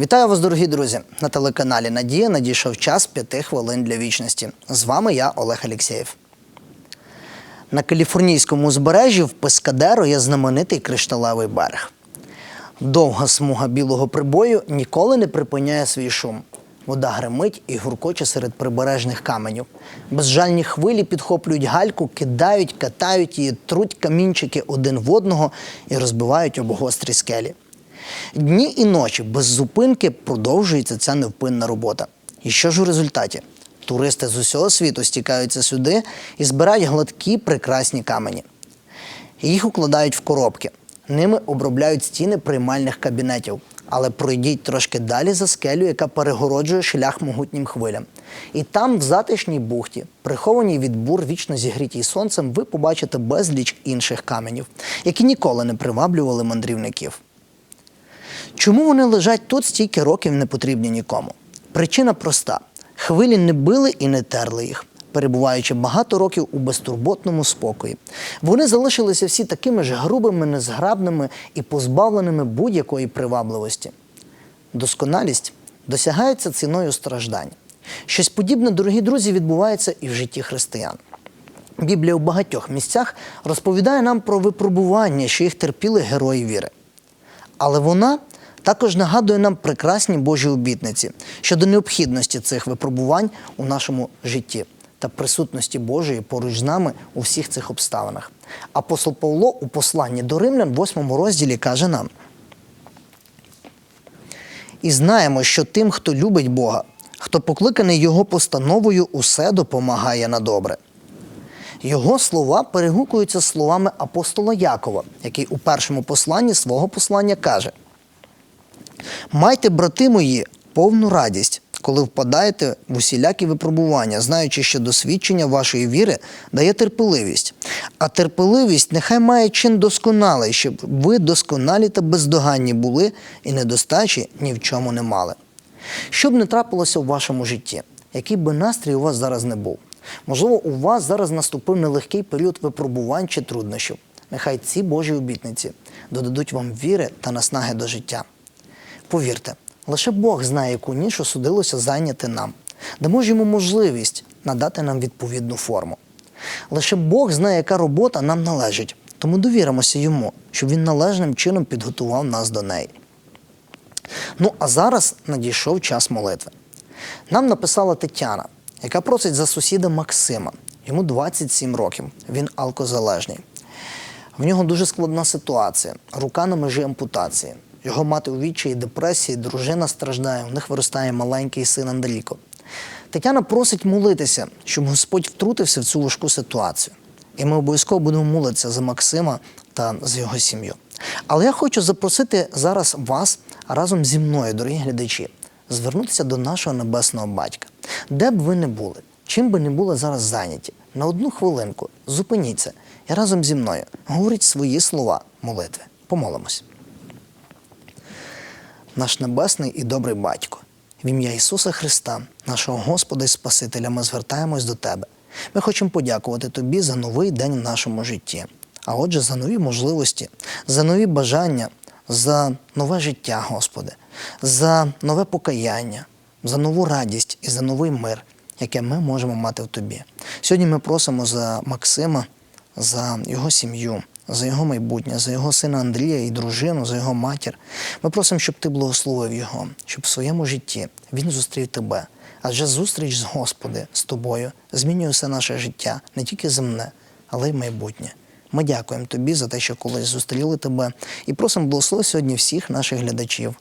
Вітаю вас, дорогі друзі! На телеканалі Надія надійшов час п'яти хвилин для вічності. З вами я, Олег Алєксєєв. На каліфорнійському узбережжі в Пескадеро є знаменитий кришталевий берег. Довга смуга білого прибою ніколи не припиняє свій шум. Вода гримить і гуркоче серед прибережних каменів. Безжальні хвилі підхоплюють гальку, кидають, катають її, труть камінчики один в одного і розбивають об гострі скелі. Дні і ночі без зупинки продовжується ця невпинна робота. І що ж у результаті? Туристи з усього світу стікаються сюди і збирають гладкі прекрасні камені. Їх укладають в коробки. Ними обробляють стіни приймальних кабінетів. Але пройдіть трошки далі за скелю, яка перегороджує шлях могутнім хвилям. І там, в затишній бухті, прихованій від бур вічно зігрітій сонцем, ви побачите безліч інших каменів, які ніколи не приваблювали мандрівників. Чому вони лежать тут стільки років не потрібні нікому? Причина проста: хвилі не били і не терли їх, перебуваючи багато років у безтурботному спокої. Вони залишилися всі такими ж грубими, незграбними і позбавленими будь-якої привабливості. Досконалість досягається ціною страждань. Щось подібне, дорогі друзі, відбувається і в житті християн. Біблія у багатьох місцях розповідає нам про випробування, що їх терпіли герої віри. Але вона також нагадує нам прекрасні Божі обітниці щодо необхідності цих випробувань у нашому житті та присутності Божої поруч з нами у всіх цих обставинах. Апостол Павло у посланні до римлян, в 8 розділі, каже нам: і знаємо, що тим, хто любить Бога, хто покликаний Його постановою, усе допомагає на добре. Його слова перегукуються словами апостола Якова, який у першому посланні свого послання каже: Майте, брати мої, повну радість, коли впадаєте в усілякі випробування, знаючи, що досвідчення вашої віри дає терпеливість. А терпеливість нехай має чин досконалий, щоб ви досконалі та бездоганні були і недостачі ні в чому не мали. Що б не трапилося в вашому житті, який би настрій у вас зараз не був. Можливо, у вас зараз наступив нелегкий період випробувань чи труднощів. Нехай ці Божі обітниці додадуть вам віри та наснаги до життя. Повірте, лише Бог знає, яку нішу судилося зайняти нам, дамо ж йому можливість надати нам відповідну форму. Лише Бог знає, яка робота нам належить, тому довіримося йому, щоб він належним чином підготував нас до неї. Ну а зараз надійшов час молитви. Нам написала Тетяна, яка просить за сусіда Максима. Йому 27 років. Він алкозалежний. В нього дуже складна ситуація. Рука на межі ампутації. Його мати у відчаї, депресії, дружина страждає, у них виростає маленький син Андрійко. Тетяна просить молитися, щоб Господь втрутився в цю важку ситуацію. І ми обов'язково будемо молитися за Максима та за його сім'ю. Але я хочу запросити зараз вас разом зі мною, дорогі глядачі, звернутися до нашого небесного батька. Де б ви не були, чим би не були зараз зайняті, на одну хвилинку зупиніться і разом зі мною говоріть свої слова молитви. Помолимось. Наш небесний і добрий батько, в ім'я Ісуса Христа, нашого Господа і Спасителя, ми звертаємось до Тебе. Ми хочемо подякувати Тобі за новий день в нашому житті, а отже, за нові можливості, за нові бажання, за нове життя, Господи, за нове покаяння, за нову радість і за новий мир, яке ми можемо мати в Тобі. Сьогодні ми просимо за Максима, за його сім'ю, за його майбутнє, за його сина Андрія і дружину, за його матір. Ми просимо, щоб ти благословив його, щоб в своєму житті він зустрів тебе. Адже зустріч з Господи з тобою змінює все наше життя, не тільки земне, але й майбутнє. Ми дякуємо тобі за те, що колись зустріли тебе, і просимо благослови сьогодні всіх наших глядачів.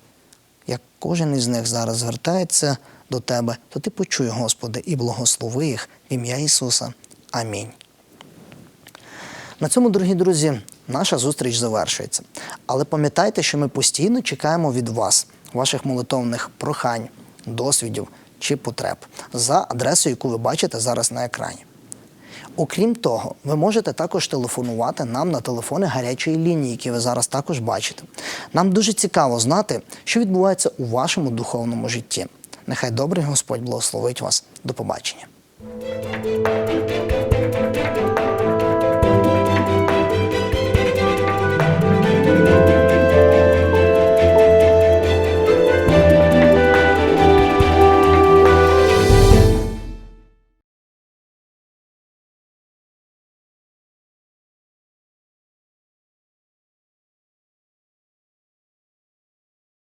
Як кожен із них зараз звертається до тебе, то ти почуй, Господи, і благослови їх в ім'я Ісуса. Амінь. На цьому, дорогі друзі, наша зустріч завершується. Але пам'ятайте, що ми постійно чекаємо від вас, ваших молитовних прохань, досвідів чи потреб за адресою, яку ви бачите зараз на екрані. Окрім того, ви можете також телефонувати нам на телефони гарячої лінії, які ви зараз також бачите. Нам дуже цікаво знати, що відбувається у вашому духовному житті. Нехай добрий Господь благословить вас. До побачення.